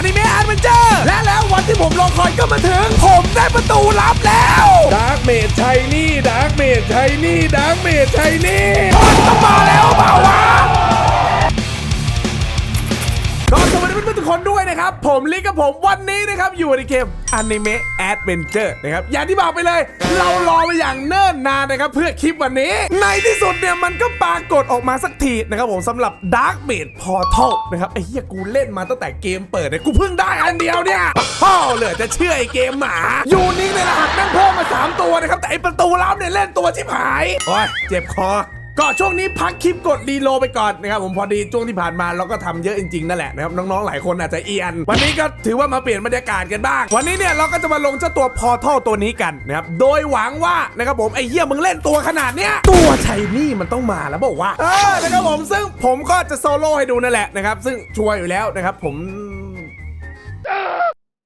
อนิเมะแอดเวนเจอร์และแล้ววันที่ผมรอคอยก็มาถึง ผมได้ประตูลับแล้วดาร์กเมดชัยนี่ดาร์กเมดชัยนี่ดาร์กเมดชัยนี่มันต้องมาแล้วเปล่าวะก็สวัสดีเพื่อนๆทุก คนด้วยนะครับ ผมลิกกับผมวันนี้นะครับอยู่ในเกม Anime Adventure นะครับอย่างที่บอกไปเลย เรารอมาอย่างเนิ่นนานนะครับเพื่อคลิปวันนี้ ในที่สุดเนี่ยมันก็ปรากฏออกมาสักทีนะครับผมสำหรับ Dark Maid Portal นะครับไอ้เหี้ยกูเล่นมาตั้งแต่เกมเปิดเนี่ยกูเพิ่งได้อันเดียวเนี่ยพ่อเหลือจะเชื่อไอ้เกมหมายูนิคในรหัสแม่งเพิ่มมาสามตัวนะครับแต่ไอ้ประตูลับเนี่ยเล่นตัวชิบหายโอ้ยเจ็บคอ ก็ช่วงนี้พักคลิปกดรีโลไปก่อนนะครับผมพอดีช่วงที่ผ่านมาเราก็ทำเยอะจริงๆนั่นแหละนะครับน้องๆหลายคนอาจจะเอียน วันนี้ก็ถือว่ามาเปลี่ยนบรรยากาศกันบ้าง วันนี้เนี่ยเราก็จะมาลงเจ้าตัวพอทัลตัวนี้กันนะครับโดยหวังว่านะครับผมไอ้เหี้ยมึงเล่นตัวขนาดเนี้ยตัวชัยนี่มันต้องมาแล้วบอกว่าเออนะครับผมซึ่งผมก็จะโซโล่ให้ดูนั่นแหละนะครับซึ่งชัวร์อยู่แล้วนะครับผม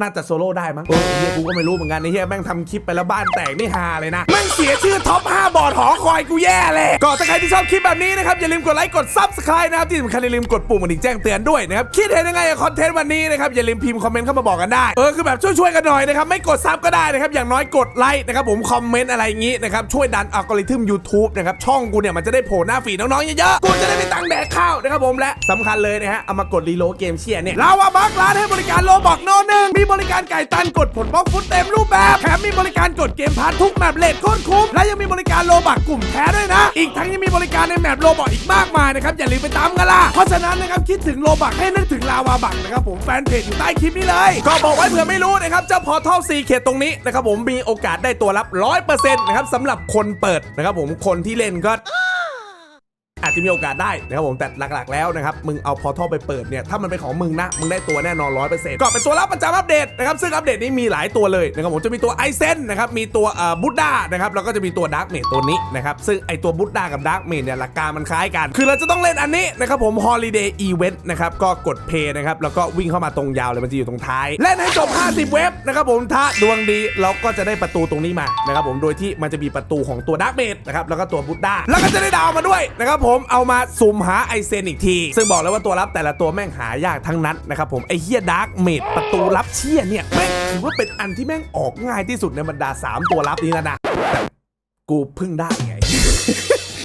น่าจะโซโล่ได้มั้งเฮียกูก็ไม่รู้เหมือนกันไอ้เฮียแม่งทำคลิปไปแล้วบ้านแตกนี่ฮาเลยนะแม่งเสียชื่อท็อป 5 บอร์ดหอคอยกูแย่เลยก็ถ้าใครที่ชอบคลิปแบบนี้นะครับ อย่าลืมกดไลค์กด Subscribe นะครับ ที่สำคัญอย่าลืมกดปุ่มกระดิ่งแจ้งเตือนด้วยนะครับ คิดเห็นยังไงกับคอนเทนต์วันนี้นะครับ อย่าลืมพิมพ์คอมเมนต์เข้ามาบอกกันได้ เออคือแบบช่วยๆกันหน่อยนะครับไม่กดซับก็ได้นะครับอย่างน้อยกดไลค์นะครับผมคอมเมนต์อะไรอย่างงี้นะครับช่วยดันอัลกอริทึม YouTube นะครับช่องกูเนี่ยมันจะได้โผล่หน้าฟีดน้องๆเยอะๆกูจะได้ไม่ตังค์แดกข้าวนะครับผมและสำคัญเลยนะฮะเอามากดรีโหลดเกมเชียร์เนี่ยเราอะบักร้านให้บริการโลบอกโนนึงมีบริการไก่ตันกดผลบล็อกฟุตเต็มรูปแบบ แถมมีบริการกดเกมพาร์ททุกแมปเลทโคตรคุ้ม และยังมีบริการโลบักกลุ่มแท้ด้วยนะ อีกทั้งยังมีบริการในแมปโลบอกอีกมากมายนะครับ อย่าลืมไปตามกันล่ะ เพราะฉะนั้นนะครับคิดถึงโลบักให้นึกถึงลาวาบักนะครับผมแฟนเพจอยู่ใต้คลิปนี้เลย ก็บอกไว้เผื่อไม่รู้นะครับเจ้าพอทัลซีเขตตรงนี้นะครับผมมีโอกาสได้ตัวรับ 100%นะครับสำหรับคนเปิดนะครับผมคนที่เล่นก็ จะมีโอกาสได้นะครับผมแต่หลักๆแล้วนะครับมึงเอาพอทัลไปเปิดเนี่ยถ้ามันเป็นของมึงนะมึงได้ตัวแน่นอน100%ก็เป็นตัวรับประจำอัปเดตนะครับซึ่งอัปเดตนี้มีหลายตัวเลยนะครับผมจะมีตัวไอเซนนะครับมีตัวเอ่อบุดด้านะครับแล้วก็จะมีตัวดาร์กเมดตัวนี้นะครับซึ่งไอตัวบุดด้ากับดาร์กเมดเนี่ยหลักการมันคล้ายกัน คือเราจะต้องเล่นอันนี้นะครับผม Holiday Event นะครับก็กดเพย์นะครับแล้วก็วิ่งเข้ามาตรงยาวเลยมันจะอยู่ตรงท้ายเล่นให้จบ 50 เว็บนะครับผมถ้าดวงดีเราก็จะได้ประตูตรงนี้มานะครับผมโดยที่มันจะมีประตูของตัวดาร์กเมดนะครับแล้วก็ตัวบุดด้าแล้วก็จะได้ดาวมาด้วยนะครับผมเอามาสุ่มหาไอเซนอีกที ซึ่งบอกแล้วว่าตัวรับแต่ละตัวแม่งหายากทั้งนั้นนะครับผมไอเฮียดาร์กเมดประตูลับเชี่ยเนี่ยแม่งถือว่าเป็นอันที่แม่งออกง่ายที่สุดในบรรดา 3 ตัวรับนี้แล้วนะแต่กูเพิ่งได้ไง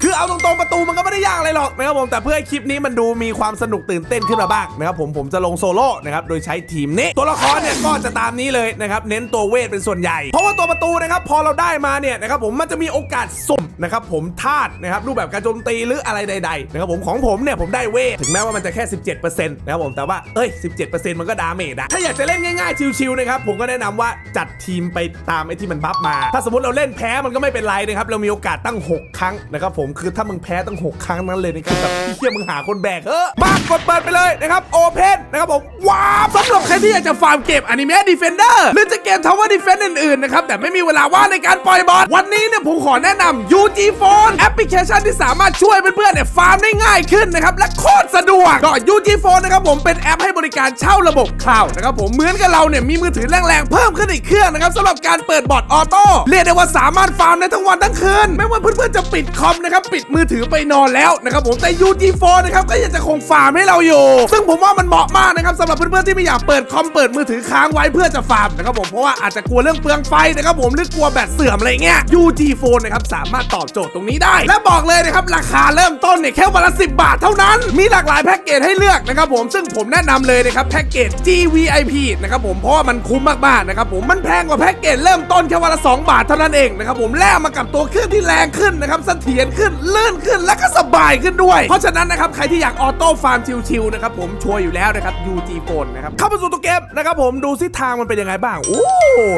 คือเอาตรงๆประตูมันก็ไม่ได้ยากอะไรหรอกนะครับผมแต่เพื่อให้คลิปนี้มันดูมีความสนุกตื่นเต้นขึ้นมาบ้างนะครับผมผมจะลงโซโล่นะครับโดยใช้ทีมนี้ ตัวละครเนี่ยก็จะตามนี้เลยนะครับเน้นตัวเวทเป็นส่วนใหญ่ เพราะว่าตัวประตูนะครับพอเราได้มาเนี่ยนะครับผมมันจะมีโอกาสสุ่มนะครับผมธาตุนะครับรูปแบบการโจมตีหรืออะไรใดๆนะครับผมของผมเนี่ยผมได้เวทถึงแม้ว่ามันจะแค่ 17%นะครับผมแต่ว่าเอ้ย 17%มันก็ดาเมจอะถ้าอยากจะเล่นง่ายๆชิวๆนะครับผมก็แนะนำว่าจัดทีมไปตามไอ้ที่มันบัฟมา ถ้าสมมติเราเล่นแพ้มันก็ไม่เป็นไรนะครับเรามีโอกาสตั้ง 6 ครั้งนะครับผมคือถ้ามึงแพ้ตั้ง6ครั้งนั้นเลยนี่คือแบบเฮียมึงหาคนแบกเออมากดเปิดไปเลยนะครับโอเพนนะครับผมว้าวสำหรับใครที่อยากจะฟาร์มเกมอนิเมะดีเฟนเดอร์หรือจะเกมทาวเวอร์ดีเฟนอื่นๆนะครับแต่ไม่มีเวลาว่างในการปล่อยบอทวันนี้เนี่ยผมขอแนะนำ UG Phone แอปพลิเคชันที่สามารถช่วยเพื่อนๆเนี่ยฟาร์มได้ง่ายขึ้นนะครับและโคตรสะดวกก็ UG Phone นะครับผมเป็นแอปให้บริการเช่าระบบคลาวด์นะครับผมเหมือนกับเราเนี่ยมีมือถือแรงๆเพิ่มขึ้นอีกเครื่องนะครับสำหรับการเปิดบอทออโต้เรียกได้ว่าสามารถฟาร์มได้ทั้งวันทั้งคืนไม่ว่าเพื่อนๆจะปิดคอมนะครับปิดมือถือไปนอนแล้วนะครับผมแต่ UG Phone นะครับก็ยังจะคงฟาร์มให้เราอยู่ ซึ่งผมว่ามันเหมาะมากนะครับสำหรับเพื่อนๆที่ไม่อยากเปิดคอมเปิดมือถือค้างไว้เพื่อจะฟาร์มนะครับผมเพราะว่าอาจจะกลัวเรื่องเปลืองไฟนะครับผมหรือกลัวแบตเสื่อมอะไรเงี้ย UG Phone นะครับสามารถตอบโจทย์ตรงนี้ได้ และบอกเลยนะครับราคาเริ่มต้นเนี่ยแค่วันละ10 บาทเท่านั้นมีหลากหลายแพ็กเกจให้เลือกนะครับผมซึ่งผมแนะนำเลยนะครับแพ็กเกจ GVIP นะครับผมเพราะว่ามันคุ้มมากๆนะครับผมมันแพงกว่าแพ็กเกจเริ่มต้นแค่วันละ2บาทเท่านั้นเองนะครับผมแลกมากับตัวเครื่องที่แรงขึ้นนะครับเสถียรขึ้นลื่นขึ้นและก็สบายขึ้นด้วย เพราะฉะนั้นนะครับใครที่อยากออโต้ฟาร์มชิลๆนะครับผมชัวร์อยู่แล้วนะครับ UG Phone นะครับเข้าไปสู่ตัวเกมนะครับผมดูซิทางมันเป็นยังไงบ้างโอ้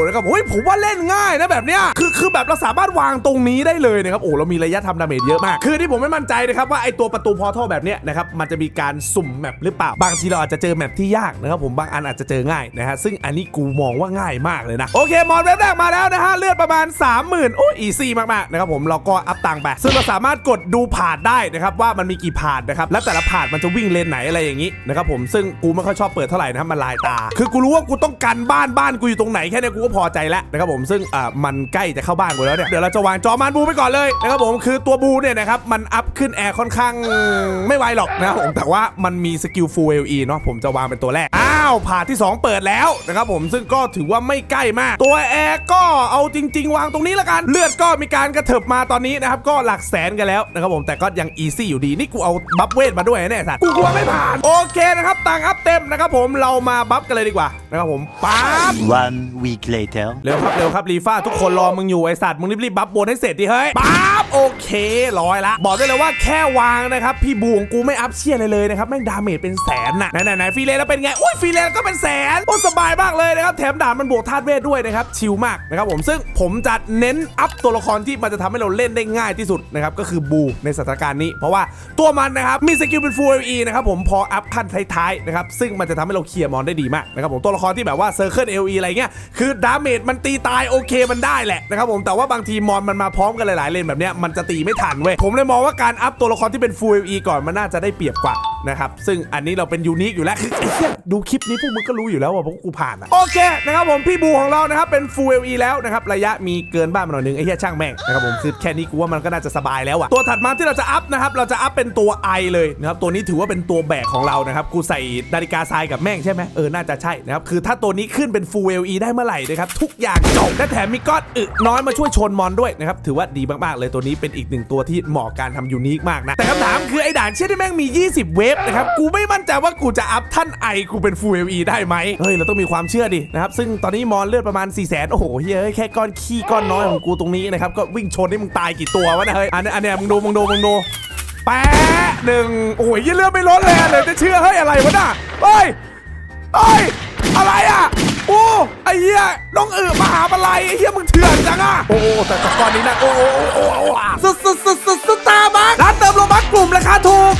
นะครับเฮ้ยผมว่าเล่นง่ายนะแบบเนี้ยคือคือแบบเราสามารถวางตรงนี้ได้เลยนะครับโอ้เรามีระยะทำดาเมจเยอะมาก คือที่ผมไม่มั่นใจนะครับว่าไอตัวประตูพอทัลแบบเนี้ยนะครับมันจะมีการสุ่มแมปหรือเปล่าบางทีเราอาจจะเจอแมปที่ยากนะครับผมบางอันอาจจะเจอง่ายนะฮะซึ่งอันนี้กูมองว่าง่ายมากเลยนะโอเคมอนเว็บแรกมาแล้วนะฮะเลือดประมาณ 30,000โอ้อีซี่มากๆนะครับผมเราก็อัพตังค์ไปซึ่งเราสามารถกดดูผ่านได้นะครับว่ามันมีกี่ผ่านนะครับและแต่ละผ่านมันจะวิ่งเลนไหนอะไรอย่างนี้นะครับผมซึ่งกูไม่ค่อยชอบเปิดเท่าไหร่นะครับมันลายตา คือกูรู้ว่ากูต้องกันบ้านบ้านกูอยู่ตรงไหนแค่นี้กูก็พอใจแล้วนะครับผมซึ่งอ่ามันใกล้จะเข้าบ้านกูแล้วเนี่ยเดี๋ยวเราจะวางจอมานบูไปก่อนเลยนะครับผมคือตัวบูเนี่ยนะครับมันอัพขึ้นแอร์ค่อนข้างไม่ไวหรอกนะครับผมแต่ว่ามันมีสกิล Full LE เนาะผมจะวางเป็นตัวแรกอ้าวผ่านที่ 2 เปิดแล้วนะครับผมซึ่งก็ถือว่าไม่ใกล้มาก ตัวแอร์ก็เอาจริง ๆ วางตรงนี้ล้วกัน เลือดก็มีการกระเถิบมาตอนนี้นะครับก็หลักแสนกันแล้วนะครับผมแต่ก็ยังอีซี่อยู่ดีนี่กูเอาบัฟเวทมาด้วยนะเนี่ยไอ้สัตว์กูกลัวไม่ผ่านโอเคนะครับตังค์อัพเต็มนะครับผมเรามาบัฟกันเลยดีกว่านะครับผมปั๊บ One week later. เร็วครับเร็วครับรีฟ้าทุกคนรอมึงอยู่ไอสัตว์มึงรีบๆบัฟบนให้เสร็จดิเฮ้ยปั๊บ โอเคร้อยละ บอกได้เลยว่าแค่วางนะครับพี่บูของกูไม่อัพเชียอะไรเลยนะครับแม่งดาเมจเป็นแสนน่ะไหนไหนฟรีเลนแล้วเป็นไงอุ้ยฟรีเลนก็เป็นแสนโอ้สบายมากเลยนะครับแถมดาบมันบวกธาตุเวทด้วยนะครับชิลมากนะครับผมซึ่งผมจะเน้นอัพตัวละครที่มันจะทำให้เราเล่นได้ง่ายที่สุดนะครับก็คือบูในสถานการณ์นี้ เพราะว่าตัวมันนะครับมีสกิลเป็น full LE นะครับผมพออัพขั้นท้ายๆนะครับซึ่งมันจะทำให้เราเคลียร์มอนได้ดีมากนะครับผมตัวละครที่แบบว่าเซอร์เคิล LE อะไรเงี้ยคือดาเมจมันตีตายโอเคมันได้แหละนะครับผมแต่ว่าบางทีมอนมันมาพร้อมกันหลายๆเลนแบบเนี้ยมันจะตีไม่ทันเว้ยผมเลยมองว่าการอัพตัวละครที่เป็น full LE ก่อนมันน่าจะได้เปรียบกว่า นะครับ ซึ่งอันนี้เราเป็นยูนิคอยู่แล้วคือไอ้เหี้ยดูคลิปนี้พวกมึงก็รู้อยู่แล้วว่าพวกกูผ่านอะโอเคนะครับผมพี่บูของเรานะครับเป็น full LE แล้วนะครับระยะมีเกินบ้านมาหน่อยนึงไอ้เหี้ยช่างแม่งนะครับผมคือแค่นี้กูว่ามันก็น่าจะสบายแล้วอะตัวถัดมาที่เราจะอัพนะครับเราจะอัพเป็นตัว I เลยนะครับตัวนี้ถือว่าเป็นตัวแบกของเรานะครับกูใส่นาฬิกาทรายกับแม่งใช่ไหมเออน่าจะใช่นะครับคือถ้าตัวนี้ขึ้นเป็น full LE ได้เมื่อไหร่นะครับทุกอย่างจบและแถมมีก้อนอึน้อยมาช่วยชนมอนด้วยนะครับถือว่าดีมากๆเลยตัวนี้เป็นอีกหนึ่งตัวที่เหมาะการทำยูนิคมากนะแต่คำถามคือไอ้ด่านเช่นที่แม่งมี 20 เวฟนะครับ กูไม่มั่นใจว่ากูจะอัพท่านไอกูเป็น full LE ได้ไหมเฮ้ย เราต้องมีความเชื่อดินะครับ ซึ่งตอนนี้มอนเลือดประมาณ 4 0 0 0 0 0โอ้โหเฮ้ย แค่ก้อนขี้ก้อนน้อยของกูตรงนี้นะครับ ก็วิ่งชนให้มึงตายกี่ตัววะเนะเฮ้ย อันนี้อันเนี้ยมึงดูมึงดูมึงดูแปะหนึ่งโอ้ยยี่เลือดไม่ลดเลยอะเลยจะเชื่อเฮ้ยอะไรวะน่ะเฮ้ยเอ้ยอะไรอะโอ้ไอ้เหี้ยน้องเอ๋อมาหาอะไรไอ้เหี้ยมึงเถื่อนจังอะโอ้โอ้แต่แต่ก่อนนี้นะโอ้โอ้โอ้โอ้โอ้อะสุดสุดสุดสุดสุดตาบักร้านเติมโลบัก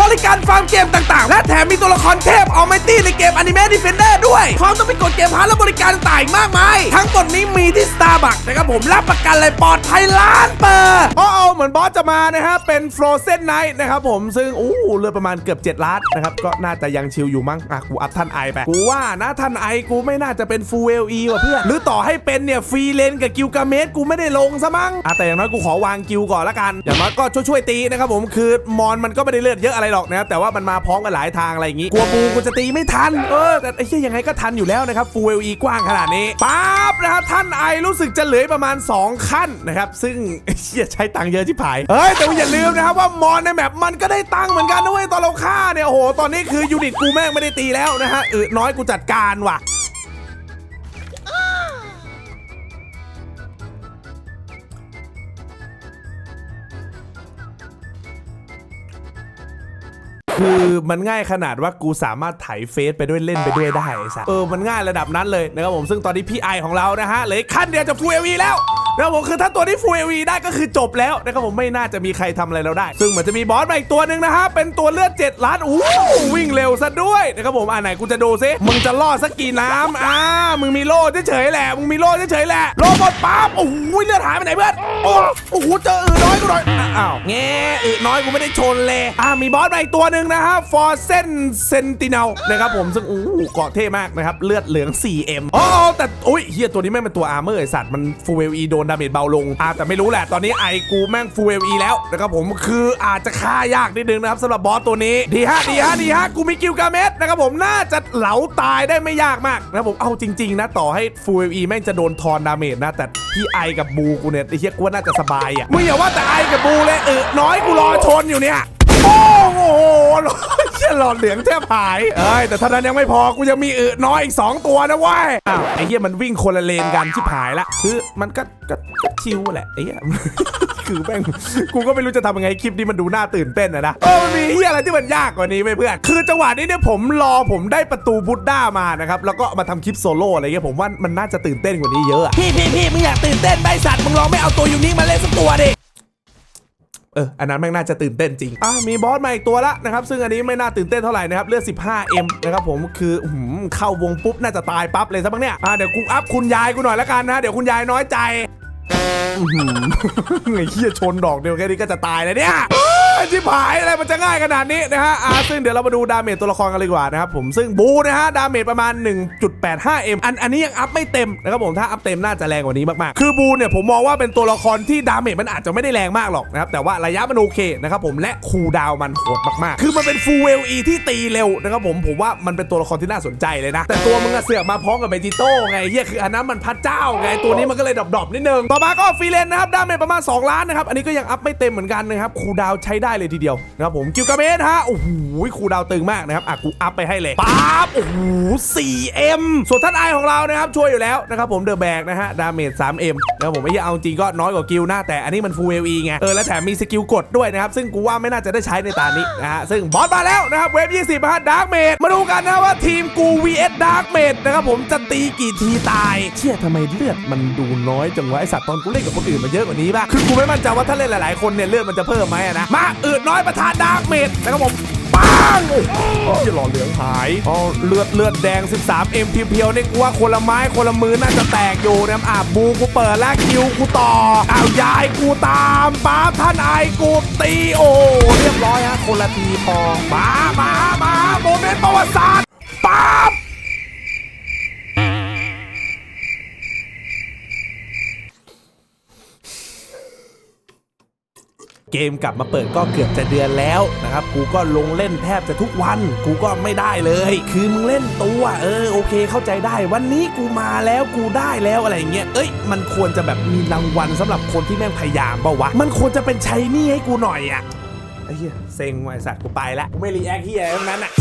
บริการฟาร์มเกมต่างๆ และแถมมีตัวละครเทพเอาไมตี้ในเกมอนิเมะดิเฟนเดอร์ด้วยพร้อมต้องไปกดเกมพาร์ทและบริการต่างๆมากมาย ทั้งหมดนี้มีที่ Starbucks นะครับผมรับประกันเลยปลอดภัยล้านเปอร์โอ้โอ้เหมือนบอสจะมานะฮะเป็น Frozen Night นะครับผมซึ่งอู้เลือประมาณเกือบ 7 ล้านนะครับก็น่าจะยังชิลอยู่มั้งอะกูอัพท่านไอไปกูว่านะท่านไอกูไม่น่าจะเป็น Full LE ว่ะเพื่อนหรือต่อให้เป็นเนี่ยฟรีเลนกับกิลกาเมสกูไม่ได้ลงซะมั้งอะแต่อย่างน้อยกูขอวางกิลก่อนละกันอย่างน้อยก็ช่วยๆตีนะครับผมคือมอนมันก็ไม่ได้เลือดเยอะอะไรหรอกนะครับแต่ว่ามันมาพร้อมกันหลายทางอะไรอย่างงี้กลัวปูกูจะตีไม่ทันเออแต่ไอ้เชี่ยยังไงก็ทันอยู่แล้วนะครับฟูเอลีกว้างขนาดนี้ปั๊บนะครับท่านไอรู้สึกจะเหลือประมาณ 2 ขั้นนะครับซึ่งไอ้เชี่ยใช้ตังค์เยอะที่ผายเฮ้ยแต่ว่าอย่าลืมนะครับว่ามอนในแมปมันก็ได้ตังค์เหมือนกันนะเว้ยตอนเราฆ่าเนี่ยโอ้โหตอนนี้คือยูนิตกูแม่งไม่ได้ตีแล้วนะฮะเออน้อยกูจัดการว่ะ คือมันง่ายขนาดว่ากูสามารถไถเฟซไปด้วยเล่นไปด้วยได้ไอ้สัสเออมันง่ายระดับนั้นเลยนะครับผมซึ่งตอนนี้พี่ไอของเรานะฮะเหลือขั้นเดียวจะฟูเอวีแล้ว นะครับผมคือถ้าตัวนี้ฟูเอวีได้ก็คือจบแล้วนะครับผมไม่น่าจะมีใครทำอะไรเราได้ ซึ่งเหมือนจะมีบอสมาอีกตัวหนึ่งนะฮะเป็นตัวเลือด7ล้านอู้วิ่งเร็วซะด้วยนะครับผมอ่าไหนกูจะดูซิมึงจะล่อสักกี่น้ำอ่ามึงมีโล่เฉยๆแหละมึงมีโล่เฉยๆแหละโล่หมดปั๊บโอ้โหเลือดหายไปไหนเพื่อนโอ้โหเจออือน้อยกูหน่อยอ้าวแง่อือน้อยกูไม่ได้ชนเลยอ่ามีบอสมาอีกตัวหนึ่งนะฮะฟอร์เซนเซนติเนลนะครับผมซึ่งอู้หูเกาะเท่มากนะครับเลือดเหลือง 4M อ๋อแต่อุ้ยเฮียตัวนี้แม่เป็นตัวอาร์เมอร์ไอสัตว์มันฟูเอลีโดนดาเมจเบาลงอ่าแต่ไม่รู้แหละตอนนี้ไอกูแม่งฟูเอลีแล้วนะครับผมคืออาจจะฆ่ายากนิดนึงนะครับสำหรับบอสตัวนี้ดีฮะดีฮะดีฮะกูมีกิลกาเมสนะครับผมน่าจะเหลาตายได้ไม่ยากมากนะครับผมเอาจริง ๆ นะต่อให้ฟูเอลีแม่งจะโดนทอนดาเมจนะแต่พี่ไอกับบูกูเนี่ยไอ้เฮียกูว่าน่าจะสบายอะมึงอย่าว่าแต่ไอกับบูเลยเออน้อยกูรอชนอยู่เนี่ย โหเชี่ยหลอดเหลืองแทบหายเอ้ยแต่เท่านั้นยังไม่พอกูยังมีอึน้อยอีก 2 ตัวนะเว้ยอ้าวไอ้เหี้ยมันวิ่งคนละเลนกันชิบหายละคือมันก็ก็ก็ชิวแหละไอ้เหี้ย คือแม่งกูก็ไม่รู้จะทำยังไงคลิปนี้มันดูน่าตื่นเต้นนะนะเออมันมีเหี้ยอะไรที่มันยากกว่านี้ไหมเพื่อนคือจังหวะนี้เนี่ยผมรอผมได้ประตูบุดด้ามานะครับแล้วก็มาทำคลิปโซโล่อะไรเงี้ยผมว่ามันน่าจะตื่นเต้นกว่านี้เยอะอะ พี่พี่พี่มึงอยากตื่นเต้นใบสัตว์มึงลองไม่เอาตัวยูนิคมาเล่นสักตัวดิ เอออันนั้นแม่งน่าจะตื่นเต้นจริงอะมีบอสมาอีกตัวละนะครับซึ่งอันนี้ไม่น่าตื่นเต้นเท่าไหร่นะครับเลือด 15M นะครับผมคืออื้อหือเข้าวงปุ๊บน่าจะตายปั๊บเลยซะบ้างเนี่ยอะเดี๋ยวกูอัพคุณยายกูหน่อยละกันนะเดี๋ยวคุณยายน้อยใจหือไอ้เหี้ยชนดอกเดียวแค่นี้ก็จะตายแล้วเนี่ย ชิบหายอะไรมันจะง่ายขนาดนี้นะฮะอ่าซึ่งเดี๋ยวเรามาดูดาเมจตัวละครกันเลยดีกว่านะครับผมซึ่งบูนะฮะดาเมจประมาณ 1.85m อันอันนี้ยังอัพไม่เต็มนะครับผมถ้าอัพเต็มน่าจะแรงกว่านี้มากๆ คือบูเนี่ยผมมองว่าเป็นตัวละครที่ดาเมจมันอาจจะไม่ได้แรงมากหรอกนะครับแต่ว่าระยะมันโอเคนะครับผมและคูดาวมันโหดมากๆ คือมันเป็นฟูลเวลอีที่ตีเร็วนะครับผมผมว่ามันเป็นตัวละครที่น่าสนใจเลยนะ แต่ตัวมึงอะเสือกมาพร้อมกับเบจิโต้ไงเฮียคืออันนั้นมันพระเจ้าไงตัวนี้มันก็เลยดรอปๆนิดนึงต่อมาก็ฟรีเลนนะครับดาเมจประมาณ 2 ล้านนะครับอันนี้ก็ยังอัพไม่เต็มเหมือนกันนะครับคูดาวใช้ได้เลยทีเดียวนะครับผมกิลกาเมสฮะโอ้โหคูดาวตึงมากนะครับอะกูอัพไปให้เลยปั๊บโอ้โห 4M ส่วนท่านไอของเรานะครับช่วยอยู่แล้วนะครับผมเดอะแบกนะฮะดาเมจ 3M นะครับผมไอ้เหี้ยเอาจริงก็น้อยกว่ากิลนะแต่อันนี้มันฟูลเอลีไงเออแล้วแถมมีสกิลกดด้วยนะครับซึ่งกูว่าไม่น่าจะได้ใช้ในตานี้นะฮะซึ่งบอสมาแล้วนะครับเวฟ20ฮะดาร์กเมดมาดูกันนะว่าทีมกู vs ดาร์กเมดนะครับผมจะตีกี่ทีตาย เชี่ยทำไมเลือดมันดูน้อยจังวะไอสัตว์ตอนกูเล่นกับคนอื่นมันเยอะกว่านี้ป่ะคือกูไม่มั่นใจว่าถ้าเล่นหลายๆคนเนี่ยเลือดมันจะเพิ่มไหมนะมาอืดน้อยประธานดาร์กเมดนะครับผมปังโอ้โหจะหล่อเหลืองหายอ๋อเลือดเลือดแดง 13 M เพียวๆนี่กูว่าคนละไม้คนละมือน่าจะแตกอยู่นะอะบูกูเปิดแล้วคิวกูต่ออ้าวยายกูตามป้าบท่านไอกูตีโอ้เรียบร้อยฮะคนละทีพอมามามาโมเมนต์ประวัติศาสตร์ปั๊บ เกมกลับมาเปิดก็เกือบจะเดือนแล้วนะครับกูก็ลงเล่นแทบจะทุกวัน กูก็ไม่ได้เลย คือมึงเล่นตัวเออโอเคเข้าใจได้ วันนี้กูมาแล้วกูได้แล้วอะไรเงี้ยเอ้ยมันควรจะแบบมีรางวัลสำหรับคนที่แม่งพยายามเปล่าวะมันควรจะเป็นชัยนี่ให้กูหน่อยอะไอ้เหี้ยเซ็งไอ้สัตว์กูไปละกูไม่รีแอคเหี้ยทั้งนั้นอะ